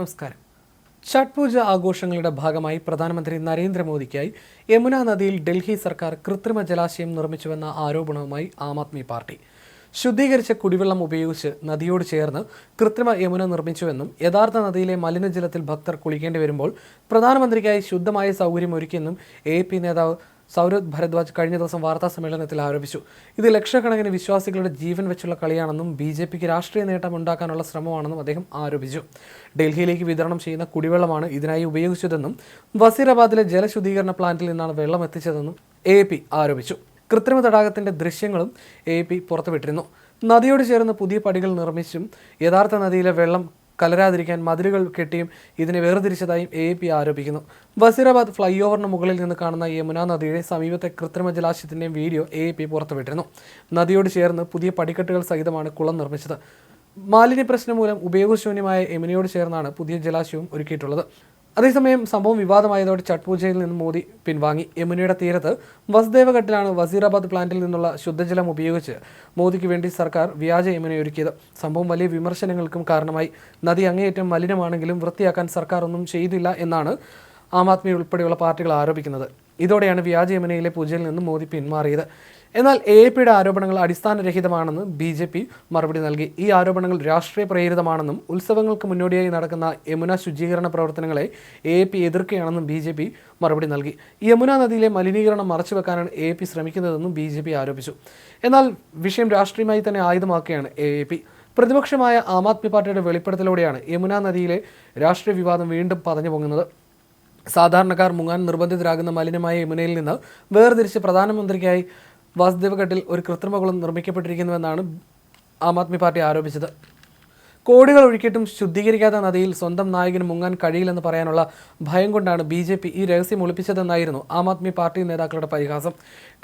നമസ്കാരം. ഛഠ് പൂജ ആഘോഷങ്ങളുടെ ഭാഗമായി പ്രധാനമന്ത്രി നരേന്ദ്രമോദിക്കായി യമുന നദിയിൽ ഡൽഹി സർക്കാർ കൃത്രിമ ജലാശയം നിർമ്മിച്ചുവെന്ന ആരോപണവുമായി ആം ആദ്മി പാർട്ടി. ശുദ്ധീകരിച്ച കുടിവെള്ളം ഉപയോഗിച്ച് നദിയോട് ചേർന്ന് കൃത്രിമ യമുന നിർമ്മിച്ചുവെന്നും യഥാർത്ഥ നദിയിലെ മലിനജലത്തിൽ ഭക്തർ കുളിക്കേണ്ടി വരുമ്പോൾ പ്രധാനമന്ത്രിക്കായി ശുദ്ധമായ സൗകര്യം ഒരുക്കിയെന്നും എ പി നേതാവ് സൗരഭ് ഭരദ്വാജ് കഴിഞ്ഞ ദിവസം വാർത്താ സമ്മേളനത്തിൽ ആരോപിച്ചു. ഇത് ലക്ഷക്കണക്കിന് വിശ്വാസികളുടെ ജീവൻ വെച്ചുള്ള കളിയാണെന്നും ബി ജെ പിക്ക് രാഷ്ട്രീയ നേട്ടം ഉണ്ടാക്കാനുള്ള ശ്രമമാണെന്നും അദ്ദേഹം ആരോപിച്ചു. ഡൽഹിയിലേക്ക് വിതരണം ചെയ്യുന്ന കുടിവെള്ളമാണ് ഇതിനായി ഉപയോഗിച്ചതെന്നും വസീറാബാദിലെ ജലശുദ്ധീകരണ പ്ലാന്റിൽ നിന്നാണ് വെള്ളം എത്തിച്ചതെന്നും എ പി ആരോപിച്ചു. കൃത്രിമ തടാകത്തിന്റെ ദൃശ്യങ്ങളും എ പി പുറത്തുവിട്ടിരുന്നു. നദിയോട് ചേർന്ന് പുതിയ പടികൾ നിർമ്മിച്ചും യഥാർത്ഥ നദിയിലെ വെള്ളം കലരാതിരിക്കാൻ മതിലുകൾ കെട്ടിയും ഇതിനെ വേർതിരിച്ചതായും എ പി ആരോപിക്കുന്നു. വസീറാബാദ് ഫ്ലൈ ഓവറിന് മുകളിൽ നിന്ന് കാണുന്ന യമുന നദിയുടെ സമീപത്തെ കൃത്രിമ ജലാശയത്തിന്റെയും വീഡിയോ എ പി പുറത്തുവിട്ടിരുന്നു. നദിയോട് ചേർന്ന് പുതിയ പടിക്കെട്ടുകൾ സഹിതമാണ് കുളം നിർമ്മിച്ചത്. മാലിന്യ പ്രശ്നം മൂലം ഉപയോഗശൂന്യമായ യമുനയോട് ചേർന്നാണ് പുതിയ ജലാശയവും ഒരുക്കിയിട്ടുള്ളത്. അതേസമയം സംഭവം വിവാദമായതോടെ ഛഠ് പൂജയിൽ നിന്ന് മോദി പിൻവാങ്ങി. യമുനയുടെ തീരത്ത് വസുദേവഘട്ടിലാണ് വസീറാബാദ് പ്ലാന്റിൽ നിന്നുള്ള ശുദ്ധജലം ഉപയോഗിച്ച് മോദിക്ക് വേണ്ടി സർക്കാർ വ്യാജ യമുന ഒരുക്കിയത്. സംഭവം വലിയ വിമർശനങ്ങൾക്കും കാരണമായി. നദി അങ്ങേയറ്റം മലിനമാണെങ്കിലും വൃത്തിയാക്കാൻ സർക്കാർ ഒന്നും ചെയ്തില്ല എന്നാണ് ആം ആദ്മി ഉൾപ്പെടെയുള്ള പാർട്ടികൾ ആരോപിക്കുന്നത്. ഇതോടെയാണ് വ്യാജ യമുനയിലെ പൂജയിൽ നിന്ന് മോദി പിന്മാറിയത്. എന്നാൽ എ പിയുടെ ആരോപണങ്ങൾ അടിസ്ഥാനരഹിതമാണെന്ന് ബി ജെ പി മറുപടി നൽകി. ഈ ആരോപണങ്ങൾ രാഷ്ട്രീയ പ്രേരിതമാണെന്നും ഉത്സവങ്ങൾക്ക് മുന്നോടിയായി നടക്കുന്ന യമുന ശുചീകരണ പ്രവർത്തനങ്ങളെ എ പി എതിർക്കുകയാണെന്നും ബി ജെ പി മറുപടി നൽകി. യമുന നദിയിലെ മലിനീകരണം മറച്ചുവെക്കാനാണ് എ പി ശ്രമിക്കുന്നതെന്നും ബി ജെ പി ആരോപിച്ചു. എന്നാൽ വിഷയം രാഷ്ട്രീയമായി തന്നെ ആയുധമാക്കുകയാണ് എ പി. പ്രതിപക്ഷമായ ആം ആദ്മി പാർട്ടിയുടെ വെളിപ്പെടുത്തലോടെയാണ് യമുന നദിയിലെ രാഷ്ട്രീയ വിവാദം വീണ്ടും പതഞ്ഞു പൊങ്ങുന്നത് സാധാരണക്കാർ മുങ്ങാൻ നിർബന്ധിതരാകുന്ന മലിനമായ യമുനയിൽ നിന്ന് വേർതിരിച്ച് പ്രധാനമന്ത്രിക്കായി വാസുദേവഘട്ടിൽ ഒരു കൃത്രിമകുളം നിർമ്മിക്കപ്പെട്ടിരിക്കുന്നുവെന്നാണ് ആം ആദ്മി പാർട്ടി ആരോപിച്ചത്. കോടികൾ ഒഴുക്കിയിട്ടും ശുദ്ധീകരിക്കാത്ത നദിയിൽ സ്വന്തം നായകന് മുങ്ങാൻ കഴിയില്ലെന്ന് പറയാനുള്ള ഭയം കൊണ്ടാണ് ബി ജെ പി ഈ രഹസ്യം ഒളിപ്പിച്ചതെന്നായിരുന്നു ആം ആദ്മി പാർട്ടി നേതാക്കളുടെ പരിഹാസം.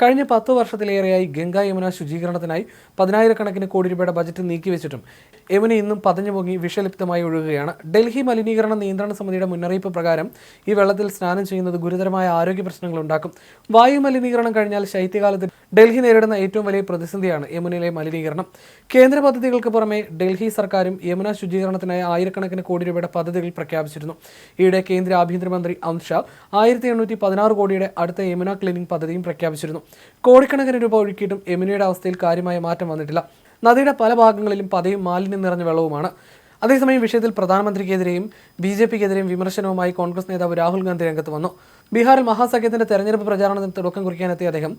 കഴിഞ്ഞ പത്ത് വർഷത്തിലേറെയായി ഗംഗാ യമുന ശുചീകരണത്തിനായി പതിനായിരക്കണക്കിന് കോടി രൂപയുടെ ബജറ്റ് നീക്കിവെച്ചിട്ടും യമുന ഇന്നും പതഞ്ഞു പൊങ്ങി വിഷലിപ്തമായി ഒഴുകുകയാണ്. ഡൽഹി മലിനീകരണ നിയന്ത്രണ സമിതിയുടെ മുന്നറിയിപ്പ് പ്രകാരം ഈ വെള്ളത്തിൽ സ്നാനം ചെയ്യുന്നത് ഗുരുതരമായ ആരോഗ്യ പ്രശ്നങ്ങൾ ഉണ്ടാക്കും. വായു മലിനീകരണം കഴിഞ്ഞാൽ ശൈത്യകാലത്ത് ഡൽഹി നേരിടുന്ന ഏറ്റവും വലിയ പ്രതിസന്ധിയാണ് യമുനയിലെ മലിനീകരണം. കേന്ദ്ര പദ്ധതികൾക്ക് പുറമെ ഡൽഹി സർക്കാരും യമുന ശുചീകരണത്തിനായി ആയിരക്കണക്കിന് കോടി രൂപയുടെ പദ്ധതികൾ പ്രഖ്യാപിച്ചിരുന്നു. ഈയിടെ കേന്ദ്ര ആഭ്യന്തരമന്ത്രി അമിത്ഷാ ആയിരത്തി എണ്ണൂറ്റി പതിനാറ് കോടിയുടെ അടുത്ത യമുന ക്ലീനിംഗ് പദ്ധതിയും പ്രഖ്യാപിച്ചിരുന്നു. കോടിക്കണക്കിന് രൂപ ഒഴുക്കിയിട്ടും യമുനയുടെ അവസ്ഥയിൽ കാര്യമായ മാറ്റം വന്നിട്ടില്ല. നദിയുടെ പല ഭാഗങ്ങളിലും പതയും മാലിന്യം നിറഞ്ഞ വെള്ളവുമാണ്. അതേസമയം വിഷയത്തിൽ പ്രധാനമന്ത്രിക്കെതിരെയും ബി ജെ പിക്കെതിരെയും വിമർശനവുമായി കോൺഗ്രസ് നേതാവ് രാഹുൽ ഗാന്ധി രംഗത്ത് വന്നു. ബീഹാറിൽ മഹാസഖ്യത്തിന്റെ തെരഞ്ഞെടുപ്പ് പ്രചാരണത്തിന് തുടക്കം കുറിക്കാനെത്തിയ അദ്ദേഹം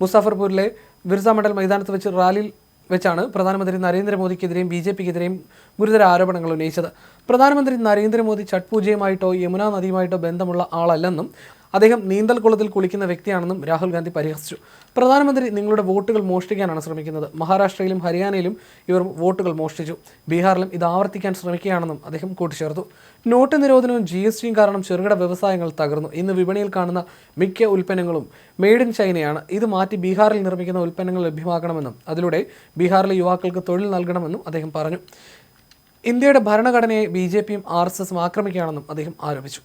മുസാഫർപൂരിലെ ബിർസ മണ്ഡൽ മൈതാനത്ത് വെച്ച് റാലിയിൽ വെച്ചാണ് പ്രധാനമന്ത്രി നരേന്ദ്രമോദിക്കെതിരെയും ബി ജെ പിക്കെതിരെയും ഗുരുതര ആരോപണങ്ങൾ ഉന്നയിച്ചത്. പ്രധാനമന്ത്രി നരേന്ദ്രമോദി ഛഠ് പൂജയുമായിട്ടോ യമുനാ നദിയുമായിട്ടോ ബന്ധമുള്ള ആളല്ലെന്നും അദ്ദേഹം നീന്തൽ കുളത്തിൽ കുളിക്കുന്ന വ്യക്തിയാണെന്നും രാഹുൽ ഗാന്ധി പരിഹസിച്ചു. പ്രധാനമന്ത്രി നിങ്ങളുടെ വോട്ടുകൾ മോഷ്ടിക്കാനാണ് ശ്രമിക്കുന്നത്. മഹാരാഷ്ട്രയിലും ഹരിയാനയിലും ഇവർ വോട്ടുകൾ മോഷ്ടിച്ചു. ബീഹാറിലും ഇത് ആവർത്തിക്കാൻ ശ്രമിക്കുകയാണെന്നും അദ്ദേഹം കൂട്ടിച്ചേർത്തു. നോട്ട് നിരോധനവും ജി എസ് ടിയും കാരണം ചെറുകിട വ്യവസായങ്ങൾ തകർന്നു. ഇന്ന് വിപണിയിൽ കാണുന്ന മിക്ക ഉൽപ്പന്നങ്ങളും മെയ്ഡ് ഇൻ ചൈനയാണ് ഇത് മാറ്റി ബീഹാറിൽ നിർമ്മിക്കുന്ന ഉൽപ്പന്നങ്ങൾ ലഭ്യമാക്കണമെന്നും അതിലൂടെ ബീഹാറിലെ യുവാക്കൾക്ക് തൊഴിൽ നൽകണമെന്നും അദ്ദേഹം പറഞ്ഞു. ഇന്ത്യയുടെ ഭരണഘടനയെ ബി ജെ പിയും ആർ എസ് എസും ആക്രമിക്കുകയാണെന്നും അദ്ദേഹം ആരോപിച്ചു.